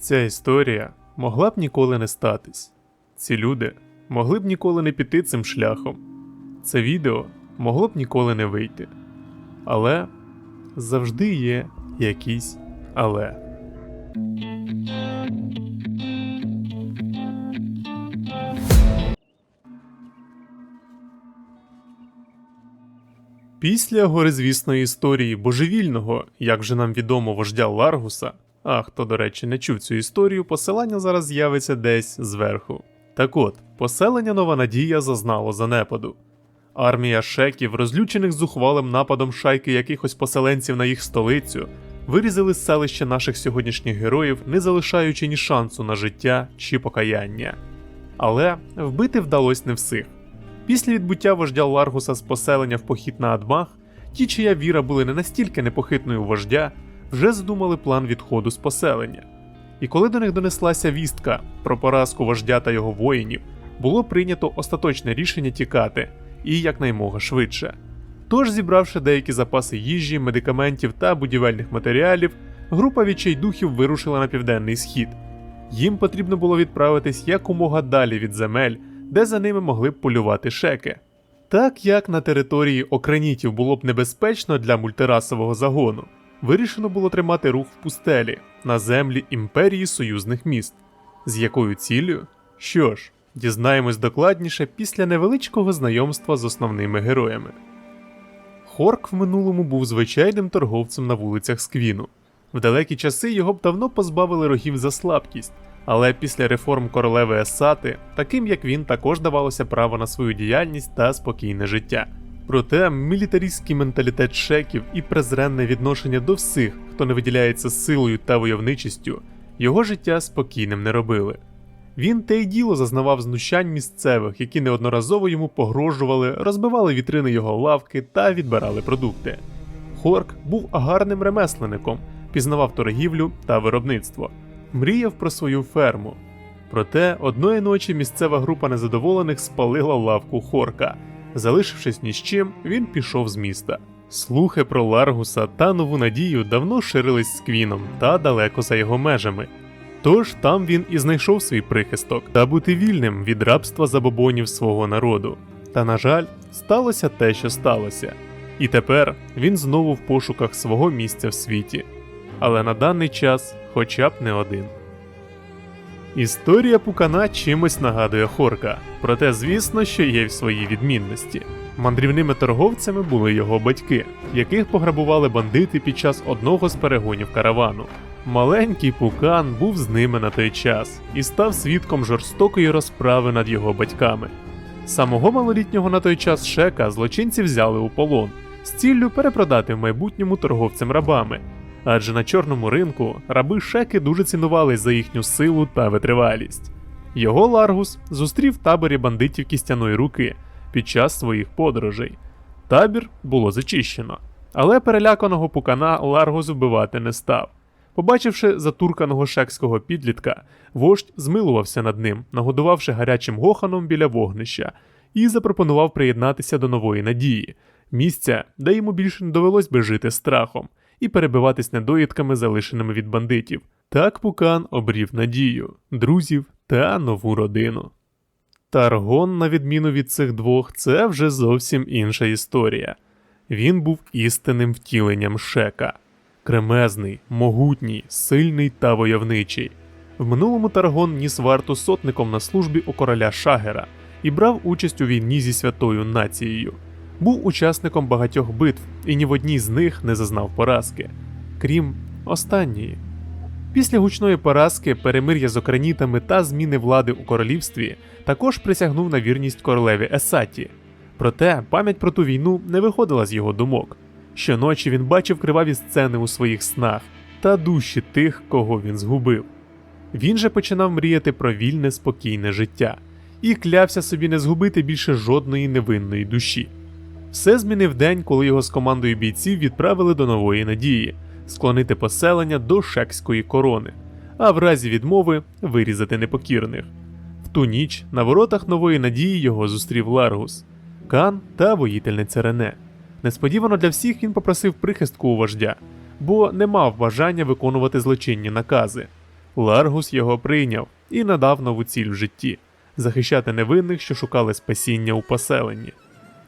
Ця історія могла б ніколи не статись. Ці люди могли б ніколи не піти цим шляхом. Це відео могло б ніколи не вийти. Але завжди є якісь але. Після горизвісної історії божевільного, як вже нам відомо, вождя Ларгуса, а хто, до речі, не чув цю історію, посилання зараз з'явиться десь зверху. Так от, поселення Нова Надія зазнало занепаду. Армія шеків, розлючених зухвалим нападом шайки якихось поселенців на їх столицю, вирізали з селища наших сьогоднішніх героїв, не залишаючи ні шансу на життя чи покаяння. Але вбити вдалося не всіх. Після відбуття вождя Ларгуса з поселення в похід на Адмах, ті, чия віра були не настільки непохитною вождя, вже задумали план відходу з поселення. І коли до них донеслася вістка про поразку вождя та його воїнів, було прийнято остаточне рішення тікати і якнаймога швидше. Тож, зібравши деякі запаси їжі, медикаментів та будівельних матеріалів, група відчайдухів вирушила на південний схід. Їм потрібно було відправитись якомога далі від земель, де за ними могли б полювати шеки. Так як на території окранітів було б небезпечно для мультирасового загону, вирішено було тримати рух в пустелі на землі імперії союзних міст. З якою ціллю? Що ж, дізнаємось докладніше після невеличкого знайомства з основними героями. Хорк в минулому був звичайним торговцем на вулицях Сквіну. В далекі часи його б давно позбавили рогів за слабкість, але після реформ королеви Есати, таким як він, також давалося право на свою діяльність та спокійне життя. Проте мілітаристський менталітет шеків і презренне відношення до всіх, хто не виділяється силою та войовничістю, його життя спокійним не робили. Він те й діло зазнавав знущань місцевих, які неодноразово йому погрожували, розбивали вітрини його лавки та відбирали продукти. Хорк був гарним ремесленником, пізнавав торгівлю та виробництво, мріяв про свою ферму. Проте одної ночі місцева група незадоволених спалила лавку Хорка. Залишившись ні з чим, він пішов з міста. Слухи про Ларгуса та нову надію давно ширились з Квіном та далеко за його межами. Тож там він і знайшов свій прихисток та бути вільним від рабства забобонів свого народу. Та, на жаль, сталося те, що сталося. І тепер він знову в пошуках свого місця в світі. Але на даний час хоча б не один. Історія Пукана чимось нагадує Хорка, проте, звісно, що є й свої відмінності. Мандрівними торговцями були його батьки, яких пограбували бандити під час одного з перегонів каравану. Маленький пукан був з ними на той час і став свідком жорстокої розправи над його батьками. Самого малолітнього на той час шека злочинці взяли у полон з ціллю перепродати в майбутньому торговцям рабами, адже на чорному ринку раби шеки дуже цінувались за їхню силу та витривалість. Його Ларгус зустрів в таборі бандитів кістяної руки під час своїх подорожей. Табір було зачищено, але переляканого пукана Ларгус вбивати не став. Побачивши затурканого шекського підлітка, вождь змилувався над ним, нагодувавши гарячим гоханом біля вогнища, і запропонував приєднатися до нової надії, місця, де йому більше не довелось би жити страхом і перебиватись недоїдками, залишеними від бандитів. Так Пукан обрів надію, друзів та нову родину. Таргон, на відміну від цих двох, це вже зовсім інша історія. Він був істинним втіленням шека кремезний, могутній, сильний та войовничий. В минулому Таргон ніс варту сотником на службі у короля Шагера і брав участь у війні зі святою нацією. Був учасником багатьох битв і ні в одній з них не зазнав поразки, крім останньої. Після гучної поразки, перемир'я з окранітами та зміни влади у королівстві також присягнув на вірність королеві Есаті. Проте пам'ять про ту війну не виходила з його думок. Щоночі він бачив криваві сцени у своїх снах та душі тих, кого він згубив. Він же починав мріяти про вільне, спокійне життя і клявся собі не згубити більше жодної невинної душі. Все змінив день, коли його з командою бійців відправили до нової надії склонити поселення до шекської корони, а в разі відмови вирізати непокірних. В ту ніч на воротах нової надії його зустрів Ларгус, Кан та воїтельниця Рене. Несподівано для всіх він попросив прихистку у вождя, бо не мав бажання виконувати злочинні накази. Ларгус його прийняв і надав нову ціль в житті захищати невинних, що шукали спасіння у поселенні.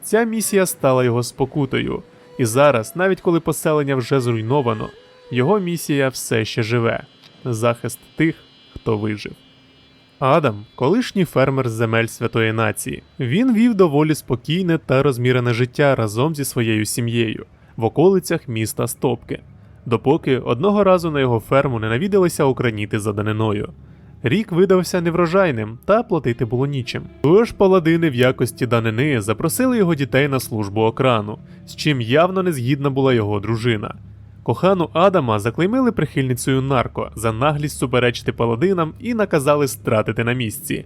Ця місія стала його спокутою, і зараз, навіть коли поселення вже зруйновано, його місія все ще живе захист тих, хто вижив. Адам, колишній фермер з земель святої нації, він вів доволі спокійне та розмірене життя разом зі своєю сім'єю в околицях міста Стопки, допоки одного разу на його ферму не навідалися украніти за даниною. Рік видався неврожайним, та платити було нічим. Тож паладини в якості данини запросили його дітей на службу окрану, з чим явно не згідна була його дружина. Кохану Адама заклеймили прихильницею нарко за наглість суперечити паладинам і наказали стратити на місці.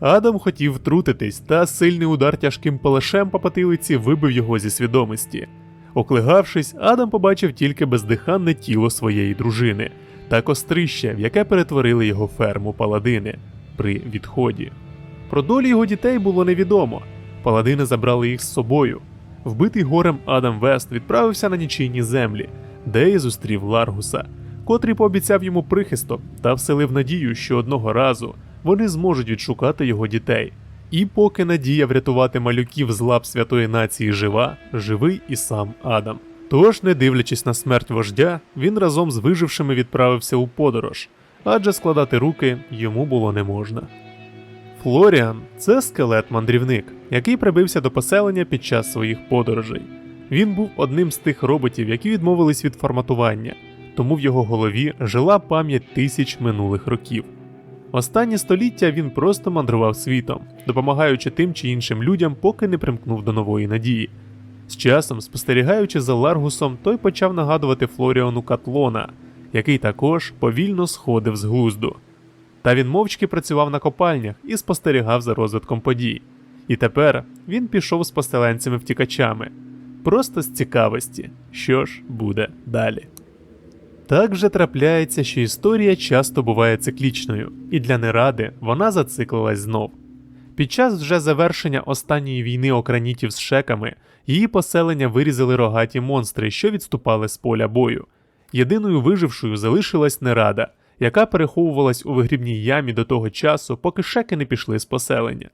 Адам хотів втрутитись, та сильний удар тяжким палашем по потилиці вибив його зі свідомості. Оклигавшись, Адам побачив тільки бездиханне тіло своєї дружини та кострище, в яке перетворили його ферму паладини при відході. Про долі його дітей було невідомо. Паладини забрали їх з собою. Вбитий горем Адам Вест відправився на нічийні землі, де і зустрів Ларгуса, котрий пообіцяв йому прихисток та вселив надію, що одного разу вони зможуть відшукати його дітей. І поки надія врятувати малюків з лап святої нації жива, живий і сам Адам. Тож, не дивлячись на смерть вождя, він разом з вижившими відправився у подорож, адже складати руки йому було не можна. Флоріан це скелет-мандрівник, який прибився до поселення під час своїх подорожей. Він був одним з тих роботів, які відмовились від форматування, тому в його голові жила пам'ять тисяч минулих років. Останні століття він просто мандрував світом, допомагаючи тим чи іншим людям, поки не примкнув до нової надії. З часом, спостерігаючи за Ларгусом, той почав нагадувати Флоріону Катлона, який також повільно сходив з глузду. Та він мовчки працював на копальнях і спостерігав за розвитком подій. І тепер він пішов з поселенцями втікачами, просто з цікавості, що ж буде далі. Так вже трапляється, що історія часто буває циклічною, і для неради вона зациклилась знов. Під час вже завершення останньої війни окранітів з шеками її поселення вирізали рогаті монстри, що відступали з поля бою. Єдиною вижившою залишилась нерада, яка переховувалась у вигрібній ямі до того часу, поки шеки не пішли з поселення.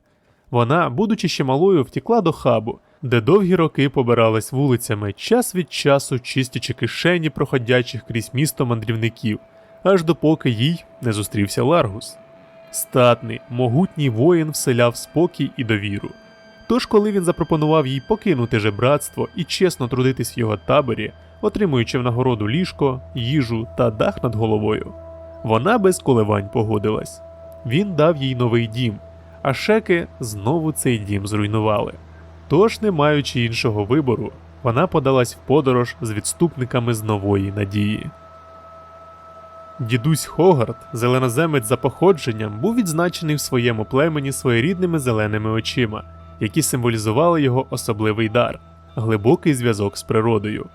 Вона, будучи ще малою, втікла до хабу, де довгі роки побиралась вулицями, час від часу чистячи кишені проходячих крізь місто мандрівників, аж допоки їй не зустрівся Ларгус. Статний, могутній воїн вселяв спокій і довіру. Тож, коли він запропонував їй покинути жебратство і чесно трудитись в його таборі, отримуючи в нагороду ліжко, їжу та дах над головою, вона без коливань погодилась. Він дав їй новий дім, а шеки знову цей дім зруйнували. Тож, не маючи іншого вибору, вона подалась в подорож з відступниками з нової надії. Дідусь Хогарт, зеленоземець за походженням, був відзначений в своєму племені своєрідними зеленими очима, які символізували його особливий дар, глибокий зв'язок з природою.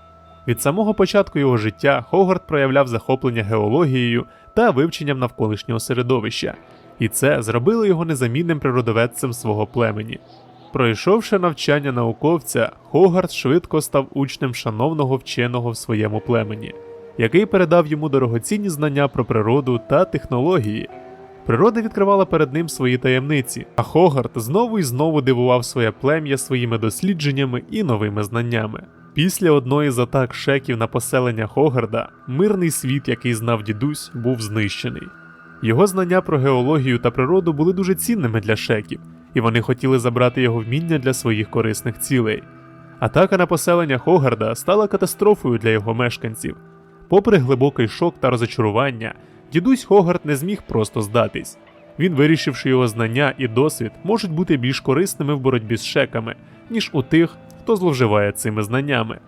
Від самого початку його життя Хогарт проявляв захоплення геологією та вивченням навколишнього середовища, і це зробило його незамінним природоведцем свого племені. Пройшовши навчання науковця, Хогарт швидко став учнем шановного вченого в своєму племені, який передав йому дорогоцінні знання про природу та технології. Природа відкривала перед ним свої таємниці, а Хогарт знову і знову дивував своє плем'я своїми дослідженнями і новими знаннями. Після одної з атак шеків на поселення Хогарда мирний світ, який знав дідусь, був знищений. Його знання про геологію та природу були дуже цінними для шеків, і вони хотіли забрати його вміння для своїх корисних цілей. Атака на поселення Хогарда стала катастрофою для його мешканців. Попри глибокий шок та розочарування, дідусь Хогард не зміг просто здатись. Він вирішив, що його знання і досвід можуть бути більш корисними в боротьбі з шеками, ніж у тих, хто зловживає цими знаннями.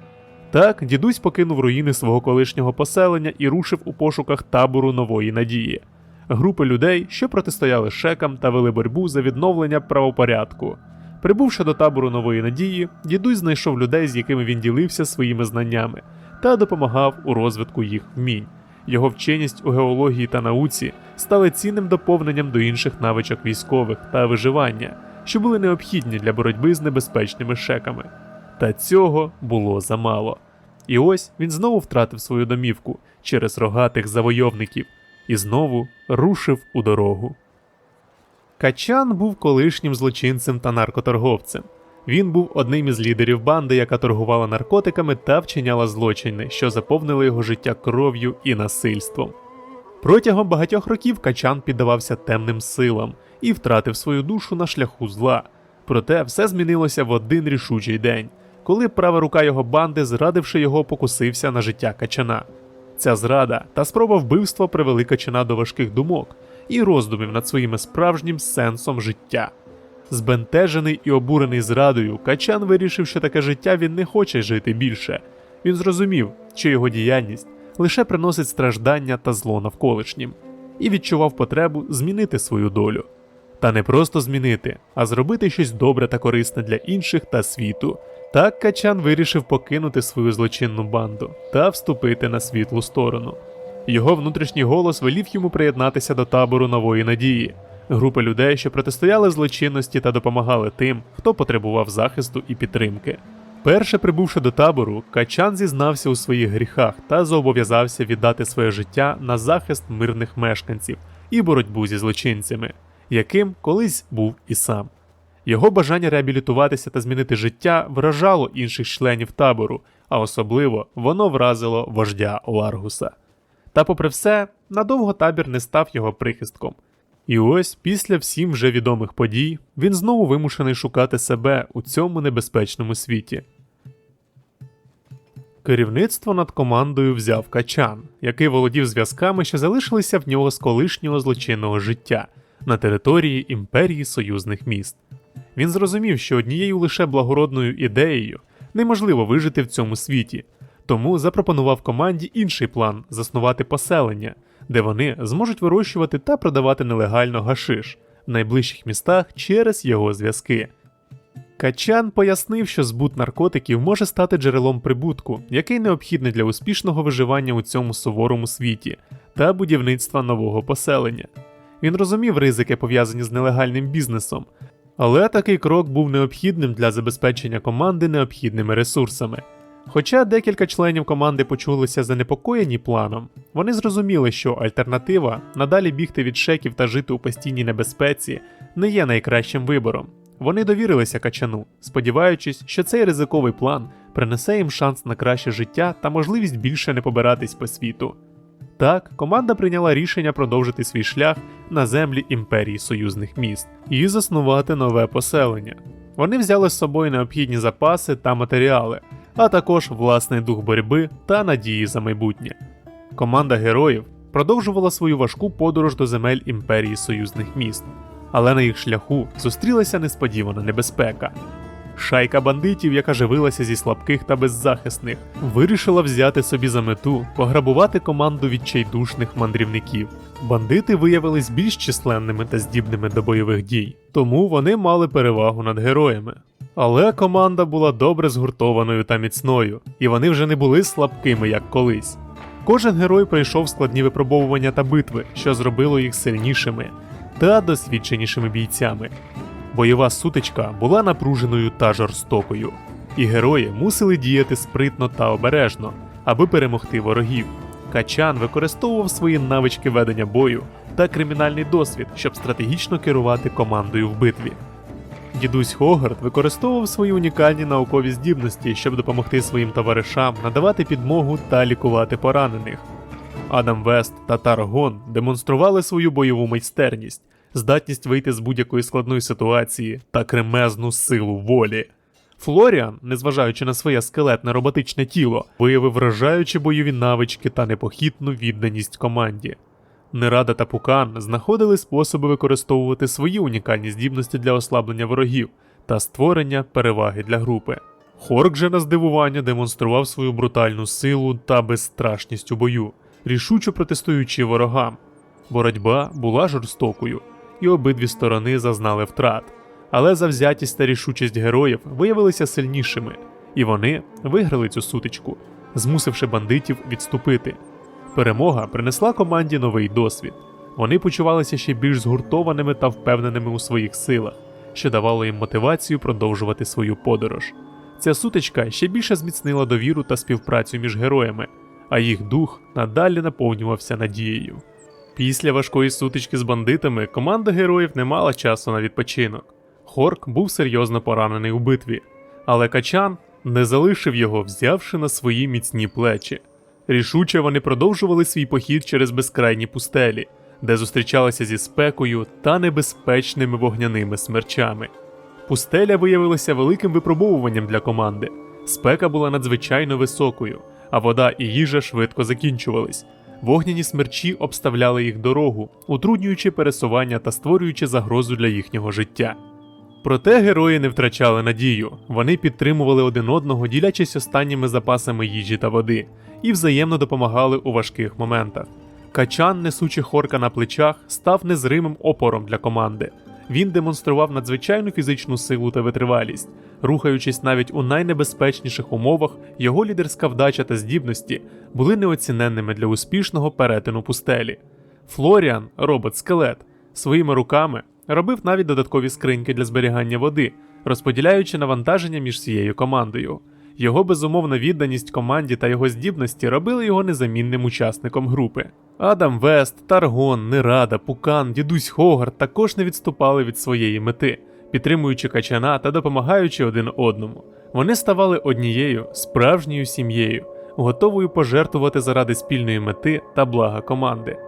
Так, дідусь покинув руїни свого колишнього поселення і рушив у пошуках табору нової надії, групи людей, що протистояли шекам та вели боротьбу за відновлення правопорядку. Прибувши до табору нової надії, дідусь знайшов людей, з якими він ділився своїми знаннями, та допомагав у розвитку їх вмінь. Його вченість у геології та науці стали цінним доповненням до інших навичок військових та виживання, що були необхідні для боротьби з небезпечними шеками. Та цього було замало. І ось він знову втратив свою домівку через рогатих завойовників, і знову рушив у дорогу. Качан був колишнім злочинцем та наркоторговцем. Він був одним із лідерів банди, яка торгувала наркотиками та вчиняла злочини, що заповнили його життя кров'ю і насильством. Протягом багатьох років Качан піддавався темним силам і втратив свою душу на шляху зла. Проте все змінилося в один рішучий день, коли права рука його банди, зрадивши його, покусився на життя качана. Ця зрада та спроба вбивства привели качана до важких думок і роздумів над своїм справжнім сенсом життя. Збентежений і обурений зрадою, Качан вирішив, що таке життя він не хоче жити більше. Він зрозумів, що його діяльність лише приносить страждання та зло навколишнім, і відчував потребу змінити свою долю. Та не просто змінити, а зробити щось добре та корисне для інших та світу. Так Качан вирішив покинути свою злочинну банду та вступити на світлу сторону. Його внутрішній голос велів йому приєднатися до табору нової надії, групи людей, що протистояли злочинності та допомагали тим, хто потребував захисту і підтримки. Перше прибувши до табору, Качан зізнався у своїх гріхах та зобов'язався віддати своє життя на захист мирних мешканців і боротьбу зі злочинцями, яким колись був і сам. Його бажання реабілітуватися та змінити життя вражало інших членів табору, а особливо воно вразило вождя Ларгуса. Та, попри все, надовго табір не став його прихистком. І ось після всім вже відомих подій він знову вимушений шукати себе у цьому небезпечному світі. Керівництво над командою взяв Качан, який володів зв'язками, що залишилися в нього з колишнього злочинного життя на території імперії союзних міст. Він зрозумів, що однією лише благородною ідеєю неможливо вижити в цьому світі, тому запропонував команді інший план заснувати поселення, де вони зможуть вирощувати та продавати нелегально гашиш в найближчих містах через його зв'язки. Качан пояснив, що збут наркотиків може стати джерелом прибутку, який необхідний для успішного виживання у цьому суворому світі та будівництва нового поселення. Він розумів ризики, пов'язані з нелегальним бізнесом, але такий крок був необхідним для забезпечення команди необхідними ресурсами. Хоча декілька членів команди почулися занепокоєні планом, вони зрозуміли, що альтернатива надалі бігти від шеків та жити у постійній небезпеці не є найкращим вибором. Вони довірилися качану, сподіваючись, що цей ризиковий план принесе їм шанс на краще життя та можливість більше не побиратись по світу. Так, команда прийняла рішення продовжити свій шлях на землі імперії союзних міст і заснувати нове поселення. Вони взяли з собою необхідні запаси та матеріали, а також власний дух боротьби та надії за майбутнє. Команда героїв продовжувала свою важку подорож до земель імперії союзних міст, але на їх шляху зустрілася несподівана небезпека. Шайка бандитів, яка живилася зі слабких та беззахисних, вирішила взяти собі за мету пограбувати команду відчайдушних мандрівників. Бандити виявились більш численними та здібними до бойових дій, тому вони мали перевагу над героями. Але команда була добре згуртованою та міцною, і вони вже не були слабкими, як колись. Кожен герой пройшов складні випробовування та битви, що зробило їх сильнішими та досвідченішими бійцями. Бойова сутичка була напруженою та жорстокою, і герої мусили діяти спритно та обережно, аби перемогти ворогів. Качан використовував свої навички ведення бою та кримінальний досвід, щоб стратегічно керувати командою в битві. Дідусь Хогарт використовував свої унікальні наукові здібності, щоб допомогти своїм товаришам надавати підмогу та лікувати поранених. Адам Вест та Таргон демонстрували свою бойову майстерність, здатність вийти з будь-якої складної ситуації та кремезну силу волі. Флоріан, незважаючи на своє скелетне роботичне тіло, виявив вражаючі бойові навички та непохитну відданість команді. Нерада та Пукан знаходили способи використовувати свої унікальні здібності для ослаблення ворогів та створення переваги для групи. Хорк же на здивування демонстрував свою брутальну силу та безстрашність у бою, рішуче протестуючи ворогам. Боротьба була жорстокою, і обидві сторони зазнали втрат, але завзятість та рішучість героїв виявилися сильнішими, і вони виграли цю сутичку, змусивши бандитів відступити. Перемога принесла команді новий досвід. Вони почувалися ще більш згуртованими та впевненими у своїх силах, що давало їм мотивацію продовжувати свою подорож. Ця сутичка ще більше зміцнила довіру та співпрацю між героями, а їх дух надалі наповнювався надією. Після важкої сутички з бандитами команда героїв не мала часу на відпочинок. Хорк був серйозно поранений у битві, але Качан не залишив його, взявши на свої міцні плечі. Рішуче вони продовжували свій похід через безкрайні пустелі, де зустрічалися зі спекою та небезпечними вогняними смерчами. Пустеля виявилася великим випробовуванням для команди. Спека була надзвичайно високою, а вода і їжа швидко закінчувались. Вогняні смерчі обставляли їх дорогу, утруднюючи пересування та створюючи загрозу для їхнього життя. Проте герої не втрачали надію, вони підтримували один одного, ділячись останніми запасами їжі та води, і взаємно допомагали у важких моментах. Качан, несучи хорка на плечах, став незримим опором для команди. Він демонстрував надзвичайну фізичну силу та витривалість. Рухаючись навіть у найнебезпечніших умовах, його лідерська вдача та здібності були неоціненними для успішного перетину пустелі. Флоріан, робот-скелет, своїми руками робив навіть додаткові скриньки для зберігання води, розподіляючи навантаження між всією командою. Його безумовна відданість команді та його здібності робили його незамінним учасником групи. Адам Вест, Таргон, Нерада, Пукан, дідусь Хогарт також не відступали від своєї мети, підтримуючи качана та допомагаючи один одному. Вони ставали однією справжньою сім'єю, готовою пожертвувати заради спільної мети та блага команди.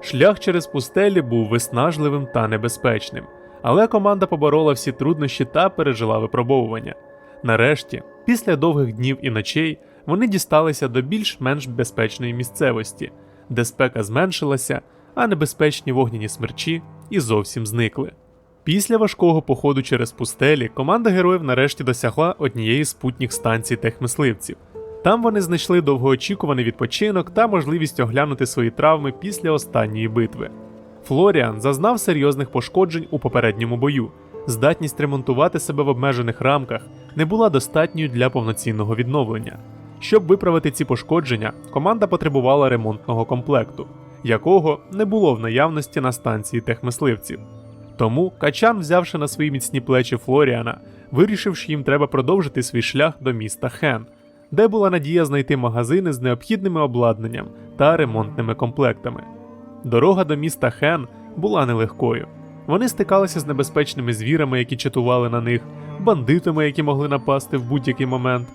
Шлях через пустелі був виснажливим та небезпечним, але команда поборола всі труднощі та пережила випробовування. Нарешті, після довгих днів і ночей, вони дісталися до більш-менш безпечної місцевості, де спека зменшилася, а небезпечні вогняні смерчі і зовсім зникли. Після важкого походу через пустелі команда героїв нарешті досягла однієї з путніх станцій техмисливців. Там вони знайшли довгоочікуваний відпочинок та можливість оглянути свої травми після останньої битви. Флоріан зазнав серйозних пошкоджень у попередньому бою. Здатність ремонтувати себе в обмежених рамках не була достатньою для повноцінного відновлення. Щоб виправити ці пошкодження, команда потребувала ремонтного комплекту, якого не було в наявності на станції техмисливців. Тому Качан, взявши на свої міцні плечі Флоріана, вирішив, що їм треба продовжити свій шлях до міста Хен, де була надія знайти магазини з необхідними обладнанням та ремонтними комплектами. Дорога до міста Хен була нелегкою. Вони стикалися з небезпечними звірами, які чатували на них, бандитами, які могли напасти в будь-який момент,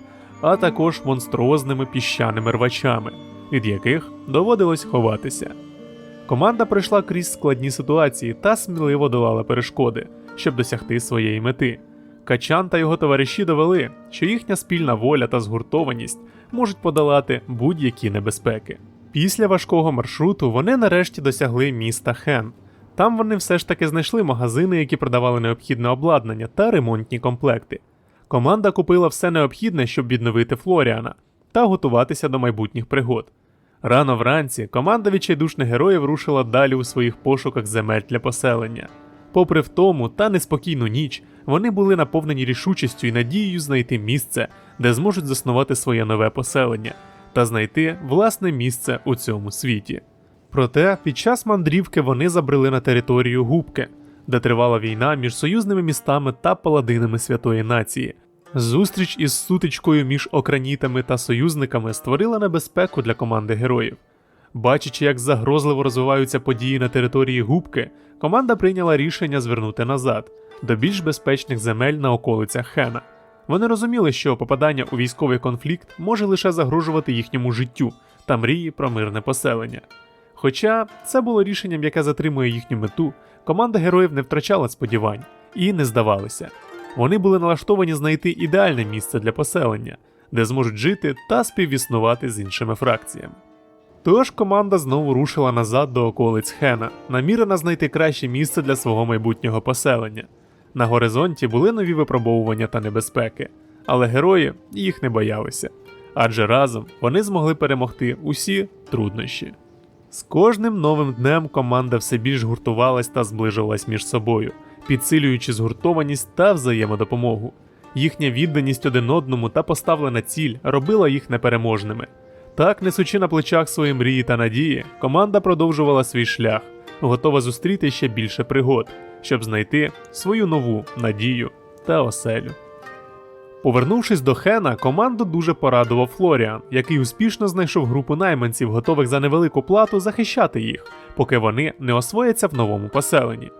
а також монструозними піщаними рвачами, від яких доводилось ховатися. Команда пройшла крізь складні ситуації та сміливо долала перешкоди, щоб досягти своєї мети. Качан та його товариші довели, що їхня спільна воля та згуртованість можуть подолати будь-які небезпеки. Після важкого маршруту вони нарешті досягли міста Хен. Там вони все ж таки знайшли магазини, які продавали необхідне обладнання та ремонтні комплекти. Команда купила все необхідне, щоб відновити Флоріана та готуватися до майбутніх пригод. Рано вранці команда відчайдушних героїв рушила далі у своїх пошуках земель для поселення. Попри втому та неспокійну ніч, вони були наповнені рішучістю і надією знайти місце, де зможуть заснувати своє нове поселення, та знайти власне місце у цьому світі. Проте під час мандрівки вони забрели на територію Губки, де тривала війна між союзними містами та паладинами святої нації. Зустріч із сутичкою між окранітами та союзниками створила небезпеку для команди героїв. Бачачи, як загрозливо розвиваються події на території Губки, команда прийняла рішення звернути назад до більш безпечних земель на околицях Хена. Вони розуміли, що попадання у військовий конфлікт може лише загрожувати їхньому життю та мрії про мирне поселення. Хоча це було рішенням, яке затримує їхню мету, команда героїв не втрачала сподівань і не здавалися. Вони були налаштовані знайти ідеальне місце для поселення, де зможуть жити та співіснувати з іншими фракціями. Тож команда знову рушила назад до околиць Хена, намірена знайти краще місце для свого майбутнього поселення. На горизонті були нові випробовування та небезпеки, але герої їх не боялися, адже разом вони змогли перемогти усі труднощі. З кожним новим днем команда все більш гуртувалась та зближувалась між собою, підсилюючи згуртованість та взаємодопомогу. Їхня відданість один одному та поставлена ціль робила їх непереможними. Так, несучи на плечах свої мрії та надії, команда продовжувала свій шлях, готова зустріти ще більше пригод, щоб знайти свою нову надію та оселю. Повернувшись до Хена, команду дуже порадував Флоріан, який успішно знайшов групу найманців, готових за невелику плату захищати їх, поки вони не освояться в новому поселенні.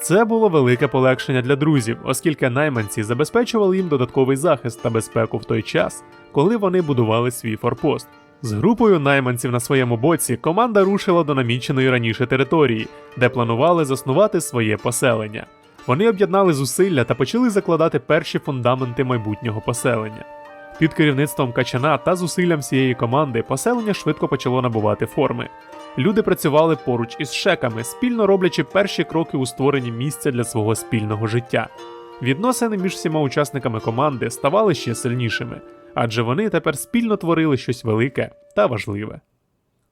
Це було велике полегшення для друзів, оскільки найманці забезпечували їм додатковий захист та безпеку в той час, коли вони будували свій форпост. З групою найманців на своєму боці команда рушила до наміченої раніше території, де планували заснувати своє поселення. Вони об'єднали зусилля та почали закладати перші фундаменти майбутнього поселення. Під керівництвом качана та зусиллям всієї команди поселення швидко почало набувати форми. Люди працювали поруч із шеками, спільно роблячи перші кроки у створенні місця для свого спільного життя. Відносини між всіма учасниками команди ставали ще сильнішими, адже вони тепер спільно творили щось велике та важливе.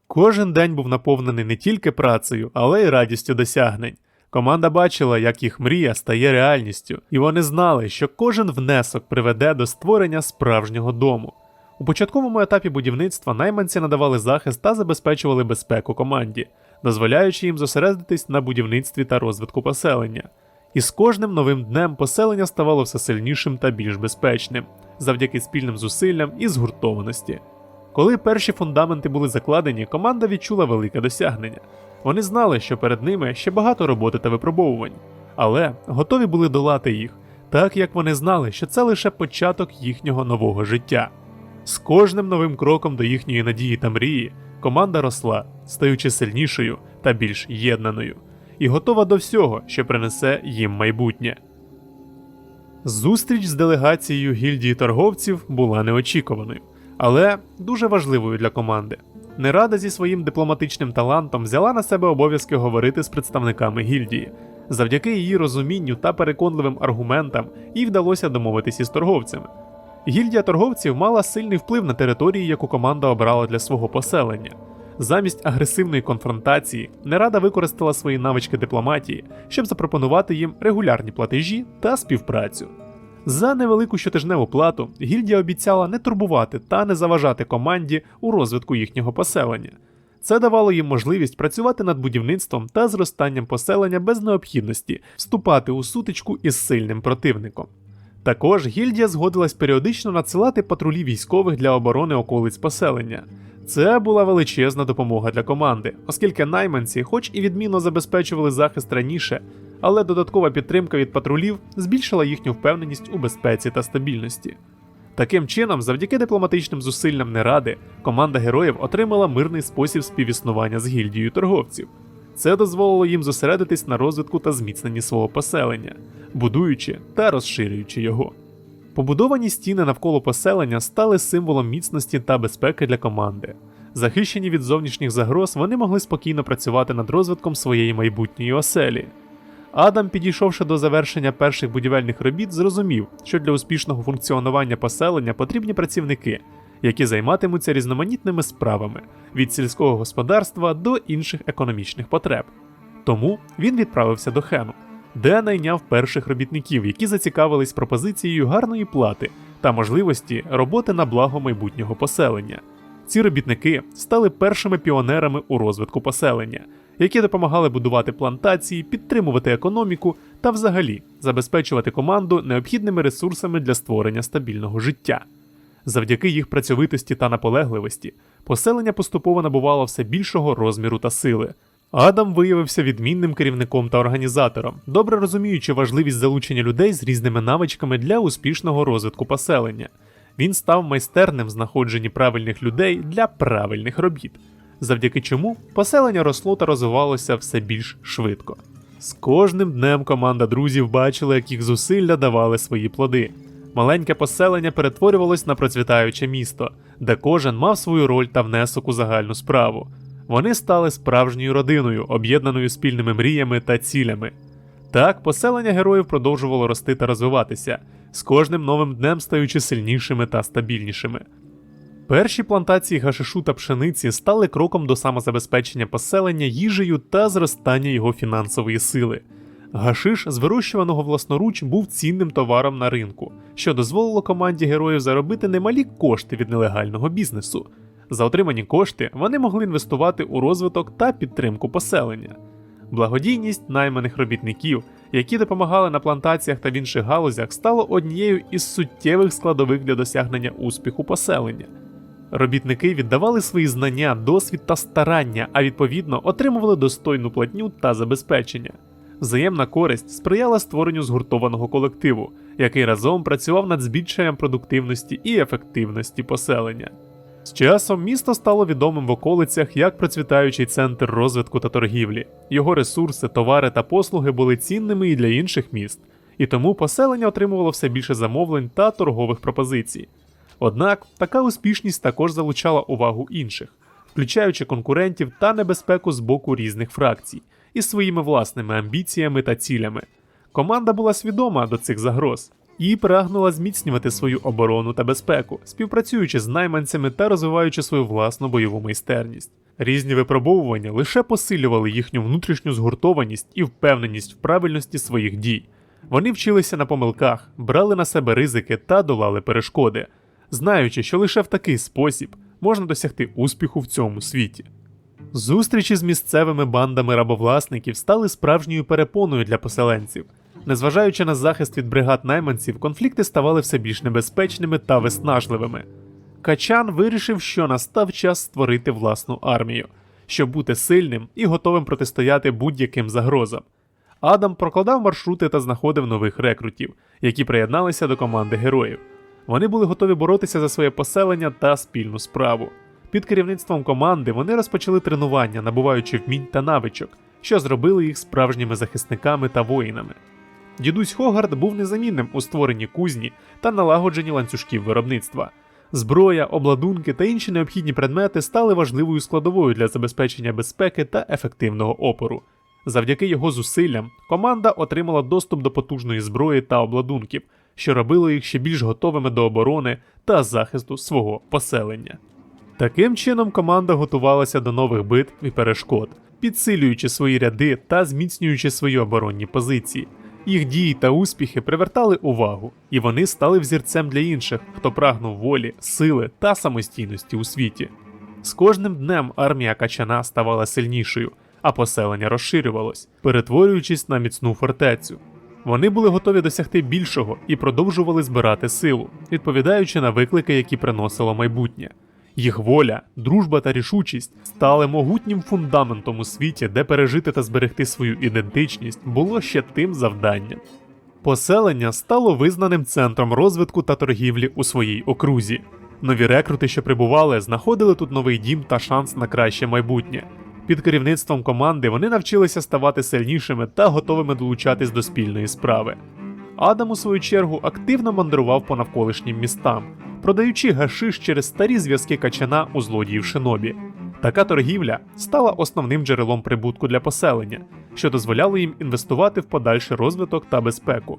Кожен день був наповнений не тільки працею, але й радістю досягнень. Команда бачила, як їх мрія стає реальністю, і вони знали, що кожен внесок приведе до створення справжнього дому. У початковому етапі будівництва найманці надавали захист та забезпечували безпеку команді, дозволяючи їм зосередитись на будівництві та розвитку поселення. І з кожним новим днем поселення ставало все сильнішим та більш безпечним, завдяки спільним зусиллям і згуртованості. Коли перші фундаменти були закладені, команда відчула велике досягнення. Вони знали, що перед ними ще багато роботи та випробовувань, але готові були долати їх, так як вони знали, що це лише початок їхнього нового життя. З кожним новим кроком до їхньої надії та мрії команда росла, стаючи сильнішою та більш єднаною, і готова до всього, що принесе їм майбутнє. Зустріч з делегацією гільдії торговців була неочікуваною, але дуже важливою для команди. Нерада зі своїм дипломатичним талантом взяла на себе обов'язки говорити з представниками гільдії. Завдяки її розумінню та переконливим аргументам їй вдалося домовитись із торговцями. Гільдія торговців мала сильний вплив на території, яку команда обрала для свого поселення. Замість агресивної конфронтації Нерада використала свої навички дипломатії, щоб запропонувати їм регулярні платежі та співпрацю. За невелику щотижневу плату гільдія обіцяла не турбувати та не заважати команді у розвитку їхнього поселення. Це давало їм можливість працювати над будівництвом та зростанням поселення без необхідності вступати у сутичку із сильним противником. Також гільдія згодилась періодично надсилати патрулі військових для оборони околиць поселення. Це була величезна допомога для команди, оскільки найманці, хоч і відмінно забезпечували захист раніше, але додаткова підтримка від патрулів збільшила їхню впевненість у безпеці та стабільності. Таким чином, завдяки дипломатичним зусиллям Неради, команда героїв отримала мирний спосіб співіснування з гільдією торговців. Це дозволило їм зосередитись на розвитку та зміцненні свого поселення, будуючи та розширюючи його. Побудовані стіни навколо поселення стали символом міцності та безпеки для команди. Захищені від зовнішніх загроз, вони могли спокійно працювати над розвитком своєї майбутньої оселі. Адам, підійшовши до завершення перших будівельних робіт, зрозумів, що для успішного функціонування поселення потрібні працівники, які займатимуться різноманітними справами від сільського господарства до інших економічних потреб. Тому він відправився до Хену, де найняв перших робітників, які зацікавились пропозицією гарної плати та можливості роботи на благо майбутнього поселення. Ці робітники стали першими піонерами у розвитку поселення, які допомагали будувати плантації, підтримувати економіку та взагалі забезпечувати команду необхідними ресурсами для створення стабільного життя. Завдяки їх працьовитості та наполегливості поселення поступово набувало все більшого розміру та сили. Адам виявився відмінним керівником та організатором, добре розуміючи важливість залучення людей з різними навичками для успішного розвитку поселення. Він став майстерним в знаходженні правильних людей для правильних робіт, завдяки чому поселення росло та розвивалося все більш швидко. З кожним днем команда друзів бачила, як їх зусилля давали свої плоди. Маленьке поселення перетворювалось на процвітаюче місто, де кожен мав свою роль та внесок у загальну справу. Вони стали справжньою родиною, об'єднаною спільними мріями та цілями. Так, поселення героїв продовжувало рости та розвиватися, з кожним новим днем стаючи сильнішими та стабільнішими. Перші плантації гашишу та пшениці стали кроком до самозабезпечення поселення їжею та зростання його фінансової сили. Гашиш з вирощуваного власноруч був цінним товаром на ринку, що дозволило команді героїв заробити немалі кошти від нелегального бізнесу. За отримані кошти вони могли інвестувати у розвиток та підтримку поселення. Благодійність найманих робітників, які допомагали на плантаціях та в інших галузях, стало однією із суттєвих складових для досягнення успіху поселення. Робітники віддавали свої знання, досвід та старання, а відповідно отримували достойну платню та забезпечення. Взаємна користь сприяла створенню згуртованого колективу, який разом працював над збільшенням продуктивності і ефективності поселення. З часом місто стало відомим в околицях як процвітаючий центр розвитку та торгівлі. Його ресурси, товари та послуги були цінними і для інших міст, і тому поселення отримувало все більше замовлень та торгових пропозицій. Однак така успішність також залучала увагу інших, включаючи конкурентів та небезпеку з боку різних фракцій із своїми власними амбіціями та цілями. Команда була свідома до цих загроз і прагнула зміцнювати свою оборону та безпеку, співпрацюючи з найманцями та розвиваючи свою власну бойову майстерність. Різні випробовування лише посилювали їхню внутрішню згуртованість і впевненість в правильності своїх дій. Вони вчилися на помилках, брали на себе ризики та долали перешкоди, знаючи, що лише в такий спосіб можна досягти успіху в цьому світі. Зустрічі з місцевими бандами рабовласників стали справжньою перепоною для поселенців. Незважаючи на захист від бригад найманців, конфлікти ставали все більш небезпечними та виснажливими. Качан вирішив, що настав час створити власну армію, щоб бути сильним і готовим протистояти будь-яким загрозам. Адам прокладав маршрути та знаходив нових рекрутів, які приєдналися до команди героїв. Вони були готові боротися за своє поселення та спільну справу. Під керівництвом команди вони розпочали тренування, набуваючи вмінь та навичок, що зробили їх справжніми захисниками та воїнами. Дідусь Хогард був незамінним у створенні кузні та налагодженні ланцюжків виробництва. Зброя, обладунки та інші необхідні предмети стали важливою складовою для забезпечення безпеки та ефективного опору. Завдяки його зусиллям команда отримала доступ до потужної зброї та обладунків, що робило їх ще більш готовими до оборони та захисту свого поселення. Таким чином команда готувалася до нових битв і перешкод, підсилюючи свої ряди та зміцнюючи свої оборонні позиції. Їх дії та успіхи привертали увагу, і вони стали взірцем для інших, хто прагнув волі, сили та самостійності у світі. З кожним днем армія Качана ставала сильнішою, а поселення розширювалось, перетворюючись на міцну фортецю. Вони були готові досягти більшого і продовжували збирати силу, відповідаючи на виклики, які приносило майбутнє. Їх воля, дружба та рішучість стали могутнім фундаментом у світі, де пережити та зберегти свою ідентичність було ще тим завданням. Поселення стало визнаним центром розвитку та торгівлі у своїй окрузі. Нові рекрути, що прибували, знаходили тут новий дім та шанс на краще майбутнє. Під керівництвом команди вони навчилися ставати сильнішими та готовими долучатись до спільної справи. Адам, у свою чергу, активно мандрував по навколишнім містам, продаючи гашиш через старі зв'язки качана у злодіїв шинобі. Така торгівля стала основним джерелом прибутку для поселення, що дозволяло їм інвестувати в подальший розвиток та безпеку.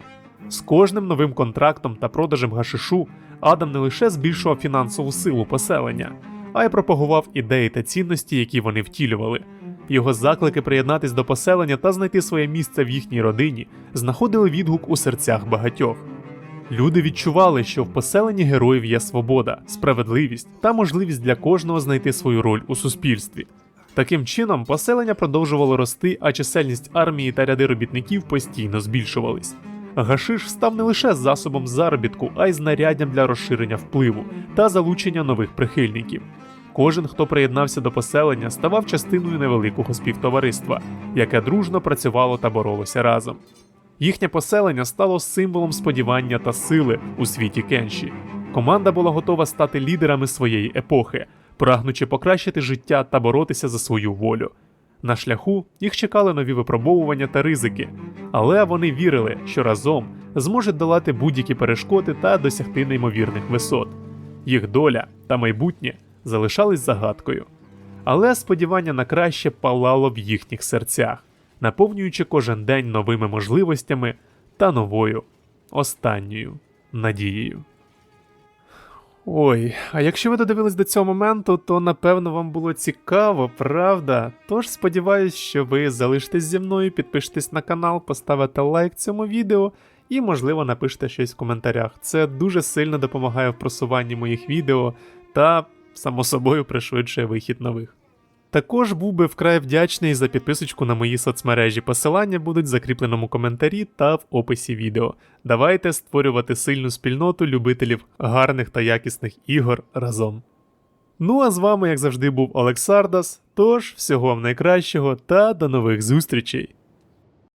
З кожним новим контрактом та продажем гашишу Адам не лише збільшував фінансову силу поселення, а й пропагував ідеї та цінності, які вони втілювали. Його заклики приєднатись до поселення та знайти своє місце в їхній родині знаходили відгук у серцях багатьох. Люди відчували, що в поселенні героїв є свобода, справедливість та можливість для кожного знайти свою роль у суспільстві. Таким чином, поселення продовжувало рости, а чисельність армії та ряди робітників постійно збільшувались. Гашиш став не лише засобом заробітку, а й знаряддям для розширення впливу та залучення нових прихильників. Кожен, хто приєднався до поселення, ставав частиною невеликого співтовариства, яке дружно працювало та боролося разом. Їхнє поселення стало символом сподівання та сили у світі Кенші. Команда була готова стати лідерами своєї епохи, прагнучи покращити життя та боротися за свою волю. На шляху їх чекали нові випробовування та ризики, але вони вірили, що разом зможуть долати будь-які перешкоди та досягти неймовірних висот. Їх доля та майбутнє залишались загадкою. Але сподівання на краще палало в їхніх серцях, наповнюючи кожен день новими можливостями та новою останньою надією. Ой, а якщо ви додивились до цього моменту, то напевно вам було цікаво, правда? Тож сподіваюсь, що ви залишитесь зі мною, підпишитесь на канал, поставите лайк цьому відео і, можливо, напишете щось в коментарях. Це дуже сильно допомагає в просуванні моїх відео та, само собою, пришвидшує вихід нових. Також був би вкрай вдячний за підписочку на мої соцмережі. Посилання будуть в закріпленому коментарі та в описі відео. Давайте створювати сильну спільноту любителів гарних та якісних ігор разом. Ну а з вами, як завжди, був Олексардас. Тож всього вам найкращого та до нових зустрічей!